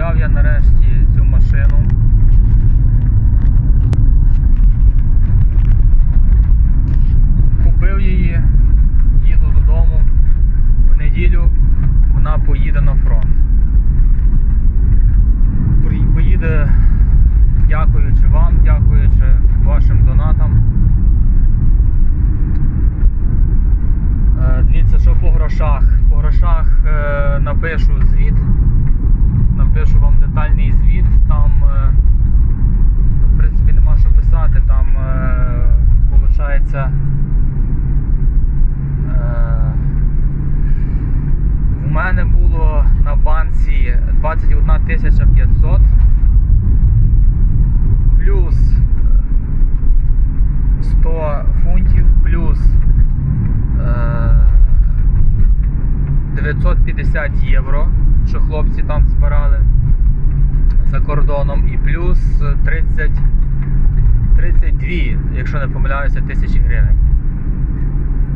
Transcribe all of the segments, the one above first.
Взяв я нарешті цю машину. Купив її, їду додому. В неділю вона поїде на фронт. Поїде, дякуючи вам, дякуючи вашим донатам. Е, Дивіться, що по грошах. По грошах виходить. Е, у мене було на банці 21 тисяча 500 плюс 100 фунтів плюс е, 950 євро, що хлопці за і плюс 30, 32, якщо не помиляюся, тисячі гривень.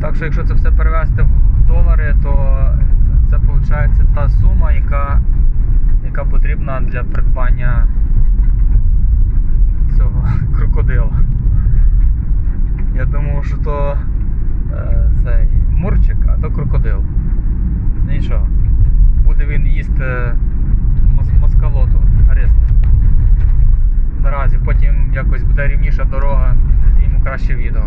Так що, якщо це все перевести в долари, то це виходить та сума, яка, яка потрібна для придбання цього крокодила. Я думав, що то е, цей мурчик, а то крокодил. Нічого. Буде він їсти якось буде рівніша дорога, зніму краще відео.